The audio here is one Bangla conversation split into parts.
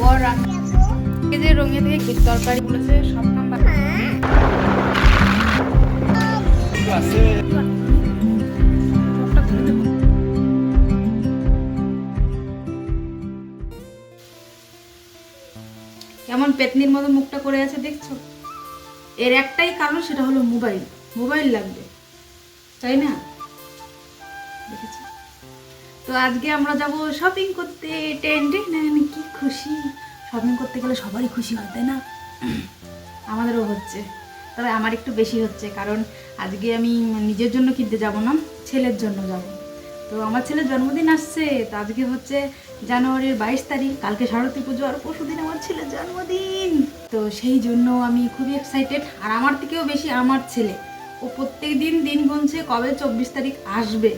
বর যে সব। কেমন পেতনির মতো মুখটা করে আছে দেখছ? এর একটাই কারণ, সেটা হলো মোবাইল। মোবাইল লাগবে। তাই না? তো আজকে আমরা যাব শপিং করতে। টেন্ডে না কি খুশি। শপিং করতে গেলে সবারই খুশি হয়, তাই না? আমাদেরও হচ্ছে। তবে আমার একটু বেশি হচ্ছে, কারণ আজকে আমি নিজের জন্য কিনতে যাব না, ছেলের জন্য যাব। তো আমার ছেলের জন্মদিন আসছে, তো আজকে হচ্ছে জানুয়ারির বাইশ তারিখ, কালকে শারদী পুজো আর পরশু দিন আমার ছেলের জন্মদিন। তো সেই জন্য আমি খুবই এক্সাইটেড আর আমার থেকেও বেশি আমার ছেলে। ও প্রত্যেক দিন দিন গুনছে কবে? চব্বিশ তারিখ আসবে।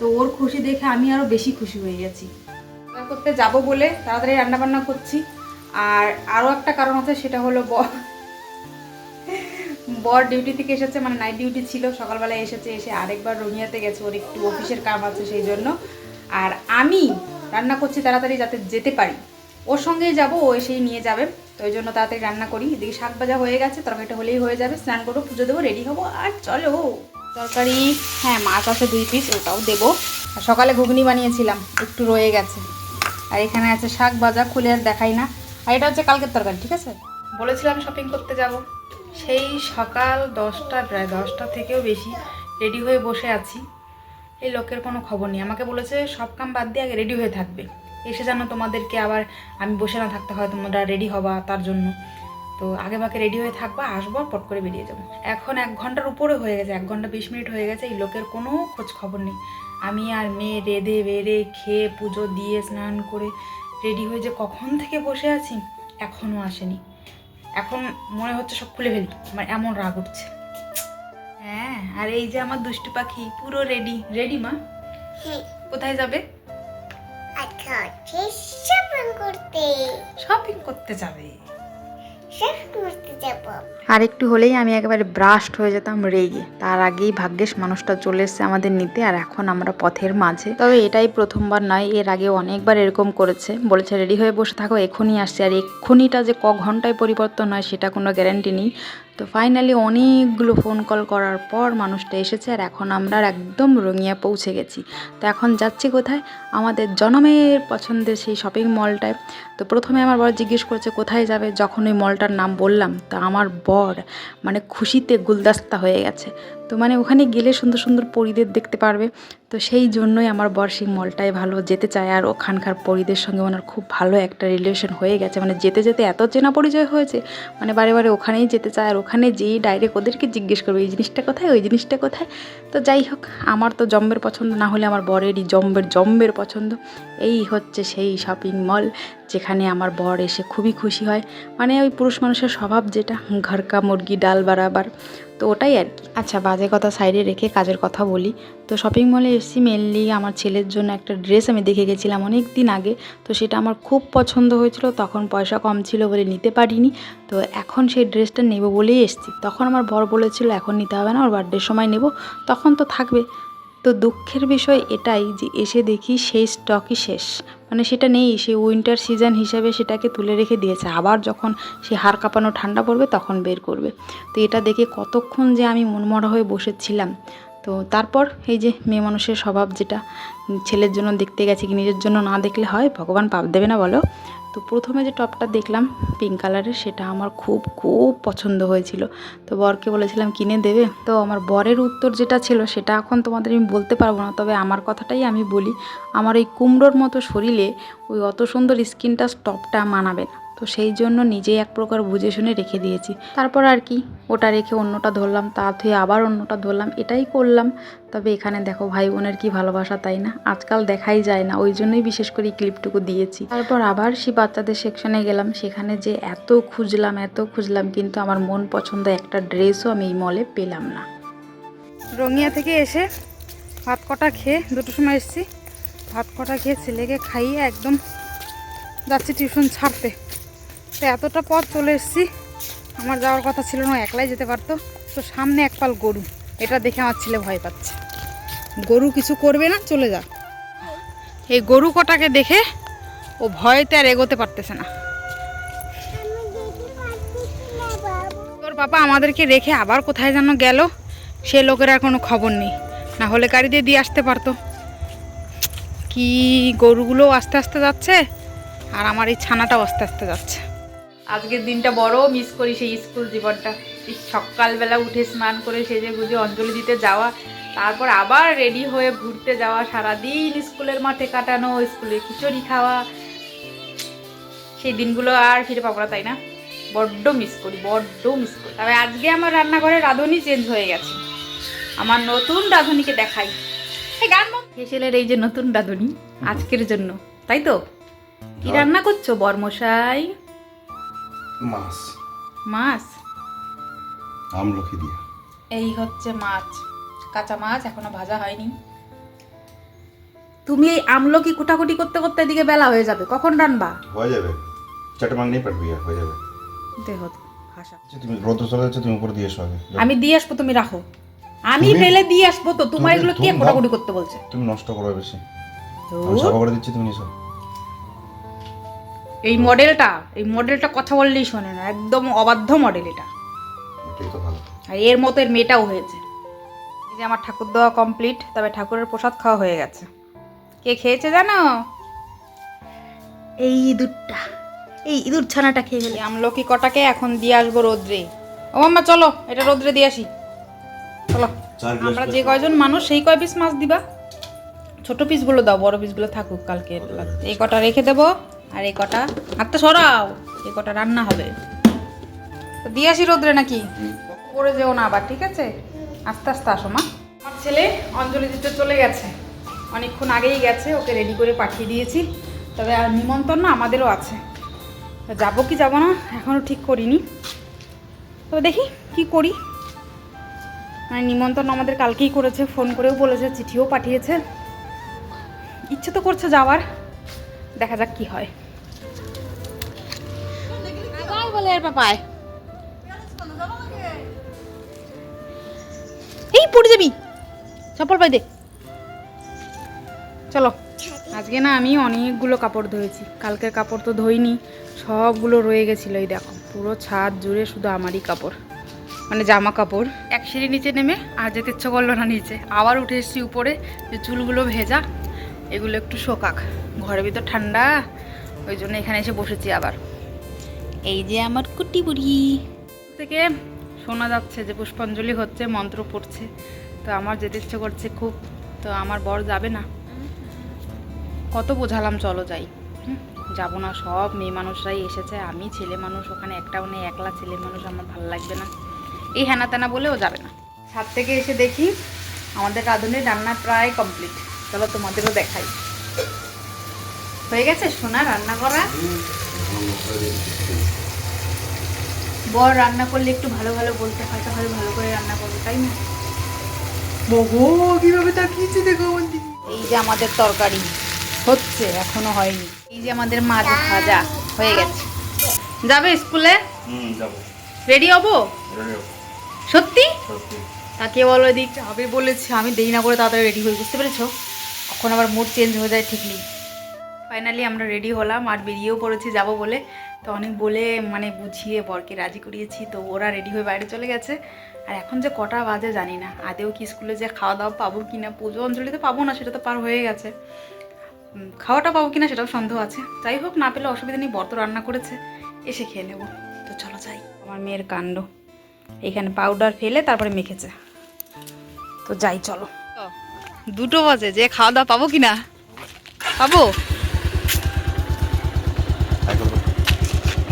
তো ওর খুশি দেখে আমি আরও বেশি খুশি হয়ে গেছি। রান্না করতে যাব বলে তাড়াতাড়ি রান্না বান্না করছি। আর আরও একটা কারণ আছে, সেটা হলো বর বর ডিউটি থেকে এসেছে মানে নাইট ডিউটি ছিল সকালবেলায় এসেছে, এসে আরেকবার রঙিয়াতে গেছে, ওর একটু অফিসের কাম আছে সেই জন্য। আর আমি রান্না করছি তাড়াতাড়ি যাতে যেতে পারি। ওর সঙ্গেই যাব, ও এসেই নিয়ে যাবে, তো ওই জন্য তাড়াতাড়ি রান্না করি। এদিকে শাক ভাজা হয়ে গেছে, তরকারিটা হলেই হয়ে যাবে, স্নান করব, পুজো দেবো, রেডি হব, আর চলো। তরকারি হ্যাঁ মাছ আছে দুই পিস ওটাও দেবো। আর সকালে ঘুগনি বানিয়েছিলাম, একটু রয়ে গেছে। আর এখানে আছে শাক ভাজা, খুলে আর দেখাই না। আর এটা হচ্ছে কালকের তরকারি, ঠিক আছে? বলেছিলাম শপিং করতে যাব। সেই সকাল দশটা, প্রায় দশটা থেকেও বেশি রেডি হয়ে বসে আছি। এই লোকের কোনো খবর নেই। আমাকে বলেছে, সব কাম বাদ দিয়ে আগে রেডি হয়ে থাকবে। এসে যেন তোমাদেরকে আবার আমি বসে না থাকতে হয়, তোমরা রেডি হবা তার জন্য। তো আগে বাকে রেডি হয়ে থাকবা আসব পট করে বেরিয়ে যাব। এখন এক ঘণ্টার উপরে হয়ে গেছে এক ঘণ্টা বিশ মিনিট হয়ে গেছে এই লোকের কোনো খোঁজ খবর নেই। আমি আর মেয়ে রেদে বেড়ে খেয়ে পুজো দিয়ে স্নান করে রেডি হয়ে যে কখন থেকে বসে আছি এখনও আসেনি। এখন মনে হচ্ছে সব খুলে ফেলি আমার এমন রাগ উঠছে। হ্যাঁ আর এই যে আমার দুষ্টু পাখি পুরো রেডি রেডি মা? কোথায় যাবে? আচ্ছা শপিং করতে শপিং করতে। শপিং করতে যাব। আর একটু হলেই আমি একেবারে ব্রাস্ট হয়ে যেতাম রেগে। তার আগেই ভাগ্যেশ মানুষটা চলে এসছে আমাদের নিতে আর এখন আমরা পথের মাঝে। তবে এটাই প্রথমবার নয়, এর আগে অনেকবার এরকম করেছে। বলেছে, রেডি হয়ে বসে থাকো, এখনই আসছে। আর এক্ষুনিটা যে ক ঘন্টায় পরিবর্তন হয় সেটা কোনো গ্যারান্টি নেই। তো ফাইনালি অনেকগুলো ফোন কল করার পর মানুষটা এসেছে আর এখন আমরা একদম রঙিয়া পৌঁছে গেছি। তো এখন যাচ্ছি কোথায়? আমাদের জনমের পছন্দের সেই শপিং মলটায় তো প্রথমে আমার বর জিজ্ঞেস করছে, কোথায় যাবে? যখন ওই মলটার নাম বললাম, তা আমার বর মানে খুশিতে গুলদাস্তা হয়ে গেছে। তো মানে ওখানে গেলে সুন্দর সুন্দর পরিদের দেখতে পারবে। তো সেই জন্যই আমার বর সেই মলটায় ভালো যেতে চায়। আর ওখানকার পরিদের সঙ্গে ওনার খুব ভালো একটা রিলেশন হয়ে গেছে। মানে যেতে যেতে এত চেনা পরিচয় হয়েছে। মানে বারে বারে ওখানেই যেতে চায়। আর ওখানে যেই ডাইরেক্ট ওদেরকে জিজ্ঞেস করবে, এই জিনিসটা কোথায়? ওই জিনিসটা কোথায়? তো যাই হোক, আমার তো জম্বের পছন্দ। না হলে আমার বরেরই জম্বের জম্বের পছন্দ। এই হচ্ছে সেই শপিং মল যেখানে আমার বর এসে খুবই খুশি হয়। মানে ওই পুরুষ মানুষের স্বভাব যেটা, ঘরকা, মুরগি, ডাল বারাবার, তো ওটাই আর কি। আচ্ছা বাজে কথা সাইডে রেখে কাজের কথা বলি। তো শপিং মলে এসেছি মেনলি আমার ছেলের জন্য একটা ড্রেস আমি দেখে গেছিলাম অনেক দিন আগে। তো সেটা আমার খুব পছন্দ হয়েছিল, তখন পয়সা কম ছিল বলে নিতে পারিনি। তো এখন সেই ড্রেসটা নেব বলেই এসেছি। তখন আমার বর বলেছিল, এখন নিতে হবে না, ওর বার্থডের সময় নেব। তখন তো থাকবে। তো দুঃখের বিষয় এটাই যে এসে দেখি সেই স্টকই শেষ। মানে সেটা নেই, সে উইন্টার সিজন হিসাবে সেটাকে তুলে রেখে দিয়েছে। আবার যখন সে হাড় কাঁপানো ঠান্ডা পড়বে তখন বের করবে। তো এটা দেখে কতক্ষণ যে আমি মনমরা হয়ে বসেছিলাম। তো তারপর এই যে মেয়ে মানুষের স্বভাব যেটা, ছেলের জন্য দেখতে গেছে কি নিজের জন্য না দেখলে হয়? ভগবান পাপ দেবে না বলো। তো প্রথমে যে টপটা দেখলাম পিঙ্ক কালারের সেটা আমার খুব খুব পছন্দ হয়েছিল। তো বরকে বলেছিলাম, কিনে দেবে? তো আমার বরের উত্তর যেটা ছিল, সেটা এখন তোমাদের আমি বলতে পারব না, তবে আমার কথাটাই আমি বলি। আমার এই কুমড়োর মতো শরীরে ওই অত সুন্দর স্কিনটা টপটা মানাবে না। তো সেই জন্য নিজেই এক প্রকার বুঝে শুনে রেখে দিয়েছি। তারপর আর কি, ওটা রেখে অন্যটা ধরলাম তা ধুয়ে আবার অন্যটা ধরলাম, এটাই করলাম। তবে এখানে দেখো ভাই বোনের কি ভালোবাসা, তাই না? আজকাল দেখাই যায় না, ওই জন্যই বিশেষ করে ক্লিপটুকু দিয়েছি। তারপর আবার সেই বাচ্চাদের সেকশনে গেলাম, সেখানে যে এত খুঁজলাম এত খুঁজলাম, কিন্তু আমার মন পছন্দ একটা ড্রেসও আমি এই মলে পেলাম না। রঙিয়া থেকে এসে ভাত কটা খেয়ে দুটো সময় এসেছি। ভাত কটা খেয়ে ছেলেকে খাইয়ে একদম যাচ্ছি টিউশন ছাড়তে। তো এতটা পথ চলে এসেছি। আমার যাওয়ার কথা ছিল না, একলাই যেতে পারতো। তো সামনে এক পাল গরু, এটা দেখে আমার ছেলে ভয় পাচ্ছে। গরু কিছু করবে না, চলে যা। এই গরু কটাকে দেখে ও ভয়তে আর এগোতে পারতেছে না। বাবু তোর পাপা আমাদেরকে রেখে আবার কোথায় যেন গেল, সে লোকের আর কোনো খবর নেই। না হলে গাড়ি দিয়ে দিয়ে আসতে পারতো। কি গরুগুলো আস্তে আস্তে যাচ্ছে, আর আমার এই ছানাটাও আস্তে আস্তে যাচ্ছে। আজকের দিনটা বড় মিস করি সেই স্কুল জীবনটা। সকালবেলা উঠে স্নান করে সেজে গুজে অঞ্জলি দিতে যাওয়া তারপর আবার রেডি হয়ে ঘুরতে যাওয়া সারাদিন স্কুলের মাঠে কাটানো স্কুলে খিচুড়ি খাওয়া। সেই দিনগুলো আর ফিরে পাবো না তাই না? বড্ড মিস করি বড্ড মিস করি। তবে আজকে আমার রান্নাঘরে রাঁধুনি চেঞ্জ হয়ে গেছে। আমার নতুন রাঁধুনিকে দেখাই। এই গান হেসেলের এই যে নতুন রাঁধুনি আজকের জন্য তাই তো? কি রান্না করছ বর্মশাই? মাছ। মাছ? আমলকি দিয়ে। এই হচ্ছে মাছ। কাঁচা মাছ এখনও ভাজা হয়নি। তুমি এই আমলকি কুটাকুটি করতে করতে এদিকে বেলা হয়ে যাবে। কখন রানবা? হয়ে যাবে। চারটে মাং নেই পারবি হয়ে যাবে। দেহ ভাষা। আচ্ছা, তুমি রোদ চলে যাচ্ছে তুমি উপরে দিয়ে এসো আগে। আমি দিয়ে আসব তুমি রাখো। আমি ফেলে দিয়ে আসব তো। তোমার এগুলো কে কোটাকুটি করতে বলছে? তুমি নষ্ট করো বেশি। আমি সাফা করে দিচ্ছি তুমি নিছো এই মডেলটা এই মডেলটা কথা বললেই শোনে না একদম অবাধ্য মডেল এটা। আর এর মতো এর মেয়েটাও হয়েছে। এই যে আমার ঠাকুর দেওয়া কমপ্লিট তবে ঠাকুরের প্রসাদ খাওয়া হয়ে গেছে। কে খেয়েছে জানো? এই ইঁদুরটা এই ইঁদুর ছানাটা খেয়ে গেলে আমলকি কটাকে এখন দিয়ে আসব রোদ্রে। ও মাম্মা চলো এটা রোদ্রে দিয়ে আসি। চলো আমরা যে কয়জন মানুষ সেই কয় পিস মাছ দিবা? ছোট পিসগুলো দাও, বড় পিসগুলো থাকুক কালকে। এই কটা রেখে দেবো, আর এই কটা হাতটা সরাও, এই কটা রান্না হবে। দিয়ে আসি রোদ্রে নাকি? করে যেও না আবার, ঠিক আছে? আস্তে আস্তে আসো, মা। আমার ছেলে অঞ্জলি দিতে চলে গেছে। অনেকক্ষণ আগেই গেছে, ওকে রেডি করে পাঠিয়ে দিয়েছি। তবে আর নিমন্ত্রণ না আমাদেরও আছে। যাব কি যাব না এখনও ঠিক করিনি। তো দেখি কি করি। মানে নিমন্ত্রণ আমাদের কালকেই করেছে, ফোন করেও বলেছে, চিঠিও পাঠিয়েছে। ইচ্ছে তো করছে যাওয়ার। দেখা যাক কি হয়। বলে আর পাপায়। এই পড়ে যাবি। চপ্পল পাই দে। চলো আজকে না আমি অনেকগুলো কাপড় ধুয়েছি। কালকের কাপড় তো ধুইনি সবগুলো রয়ে গেছিল এই দেখো। পুরো ছাদ জুড়ে শুধু আমারই কাপড় মানে জামা কাপড়। এক সিঁড়ি নিচে নেমে আর যেতে ইচ্ছা করল না নিচে। আবার উঠে এসেছি উপরে যে চুলগুলো ভেজা এগুলো একটু শোকাক। ঘরের ভিতর ঠান্ডা ওই জন্য এখানে এসে বসেছি আবার। এই যে আমার কুটি বুড়ি। থেকে শোনা যাচ্ছে যে পুষ্পাঞ্জলি হচ্ছে মন্ত্র পড়ছে। তো আমার যেতে ইচ্ছে করছে খুব তো আমার বর যাবে না। কত বোঝালাম চলো যাই। হুম, যাব না সব মেয়ে মানুষরাই এসেছে। আমি ছেলে মানুষ ওখানে একটাও নেই একলা ছেলে মানুষ আমার ভালো লাগবে না। এই হ্যানা ত্যানা বলেও যাবে না। ছাদ থেকে এসে দেখি আমাদের রাঁধুনির রান্না প্রায় কমপ্লিট। চলো তোমাদেরও দেখাই। হয়ে গেছে সোনা রান্না করা? বর রান্না করলে একটু ভালো ভালো বলতে হয় তাহলে ভালো করে রান্না করবে তাই না? বহু কীভাবে তাকিয়েছে দেখো এই যে আমাদের তরকারি হচ্ছে এখনও হয়নি। এই যে আমাদের মাছ ভাজা হয়ে গেছে। যাবে স্কুলে? রেডি হব? সত্যি? সত্যি। তাকে বলো এদিক হবে বলেছে আমি দেরি না করে তাড়াতাড়ি রেডি হই বুঝতে পেরেছ? কখন আবার মুড চেঞ্জ হয়ে যায় ঠিক নেই। ফাইনালি আমরা রেডি হলাম, আর বেরিয়েও পড়েছি যাব বলে। তো অনেক বলে মানে বুঝিয়ে বরকে রাজি করিয়েছি, তো ওরা রেডি হয়ে বাইরে চলে গেছে। আর এখন যে কটা বাজে জানি না, আদেও কি স্কুলে যে খাওয়া দাওয়া পাবো কি না পুজো অঞ্জলিতে পাবো না, সেটা তো পার হয়ে গেছে। খাওয়াটা পাবো কিনা সেটাও সন্দেহ আছে। যাই হোক, না পেলে অসুবিধা নেই, বর তো রান্না করেছে, এসে খেয়ে নেব। তো চলো যাই, আমার মেয়ের কাণ্ড। এখানে পাউডার ফেলে তারপরে মেখেছে। তো যাই, চলো। দুটো বাজে যে খাওয়া দাওয়া পাবো কিনা? পাবো?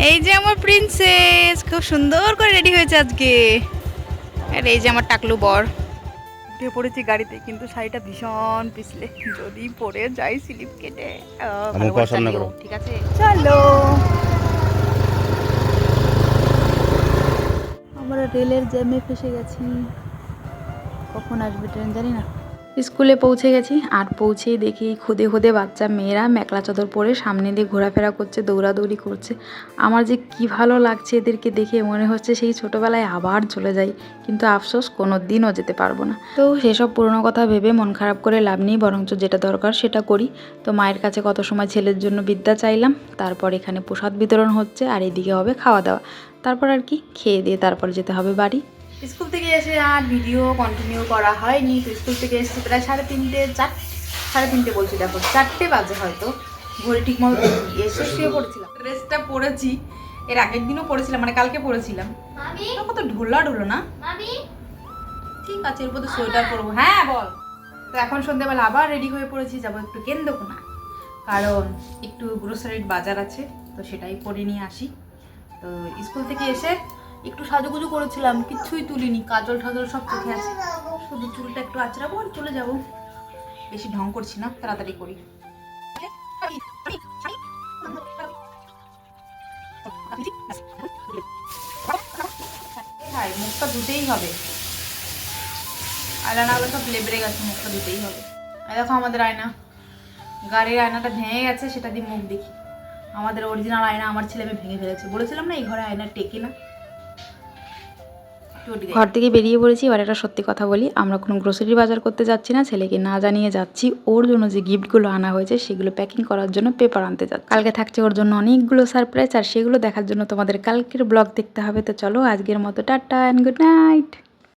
এই যে আমার প্রিন্সেস খুব সুন্দর করে রেডি হয়েছে আজকে। আর এই যে আমার টাকলু বর। উঠে পড়েছি গাড়িতে কিন্তু শাড়িটা ভীষণ পিছলে। যদি পরে যাই স্লিপ কেটে। ঠিক আছে? চলো। আমরা রেলের জ্যামে ফেসে গেছি। কখন আসবে ট্রেন জানি না। স্কুলে পৌঁছে গেছি আর পৌঁছেই দেখি খুদে খুদে বাচ্চা মেয়েরা মেকলা চাদর পরে সামনে দিয়ে ঘোরাফেরা করছে, দৌড়াদৌড়ি করছে। আমার যে কি ভালো লাগছে এদেরকে দেখে মনে হচ্ছে সেই ছোটোবেলায় আবার চলে যাই, কিন্তু আফসোস কোনো দিনও যেতে পারব না। তো সেসব পুরনো কথা ভেবে মন খারাপ করে লাভ নেই, বরঞ্চ যেটা দরকার সেটা করি। তো মায়ের কাছে কত সময় ছেলের জন্য বিদ্যা চাইলাম, তারপর এখানে প্রসাদ বিতরণ হচ্ছে আর এদিকে হবে খাওয়া দাওয়া। তারপর আর কি, খেয়ে দিয়ে তারপর যেতে হবে বাড়ি। স্কুল থেকে এসে আর ভিডিও কন্টিনিউ করা হয়নি। তো স্কুল থেকে এসেছি প্রায় সাড়ে তিনটে চার সাড়ে তিনটে বলছি দেখো চারটে বাজে হয়তো। ঘড়ি ঠিক মতো এসে শুয়ে পড়েছিলাম। ড্রেসটা পরেছি এর আগের দিনও পরেছিলাম মানে কালকে পরেছিলাম। তো কত ঢোলা ঢোলো না? ঠিক আছে এরপর তো সোয়েটার পরবো। হ্যাঁ বল। তো এখন সন্ধ্যেবেলা আবার রেডি হয়ে পড়েছি যাব একটু কেন্দ্রকোনা। কারণ একটু গ্রোসারির বাজার আছে তো সেটাই করে নিয়ে আসি। তো স্কুল থেকে এসে একটু সাজুগুজু করেছিলাম কিচ্ছুই তুলিনি, কাজল ঠাজল সব চোখে আছে। শুধু চুলটা একটু আঁচড়াবো আর চলে যাব। বেশি ঢং করছি না, তাড়াতাড়ি করি। ভাই, মুখটা ধুতেই হবে। আয়নাগুলো সব লেবড়ে গেছে, মুখটা ধুতেই হবে। দেখো আমাদের আয়না। গাড়ির আয়নাটা ভেঙে গেছে, সেটা দিয়ে মুখ দেখি। আমাদের অরিজিনাল আয়না আমার ছেলে মেয়ে ভেঙে ফেলেছে। বলেছিলাম না, এই ঘরে আয়না টেকে না। ঘর থেকে বেরিয়ে পড়েছি, এবার একটা সত্যি কথা বলি। আমরা কোনো গ্রোসারি বাজার করতে যাচ্ছি না, ছেলেকে না জানিয়ে যাচ্ছি। ওর জন্য যে গিফটগুলো আনা হয়েছে, সেগুলো প্যাকিং করার জন্য পেপার আনতে যাচ্ছি। কালকে থাকছে ওর জন্য অনেকগুলো সারপ্রাইজ আর সেগুলো দেখার জন্য তোমাদের কালকের ব্লগ দেখতে হবে। তো চলো, আজকের মতো টাটা অ্যান্ড গুড নাইট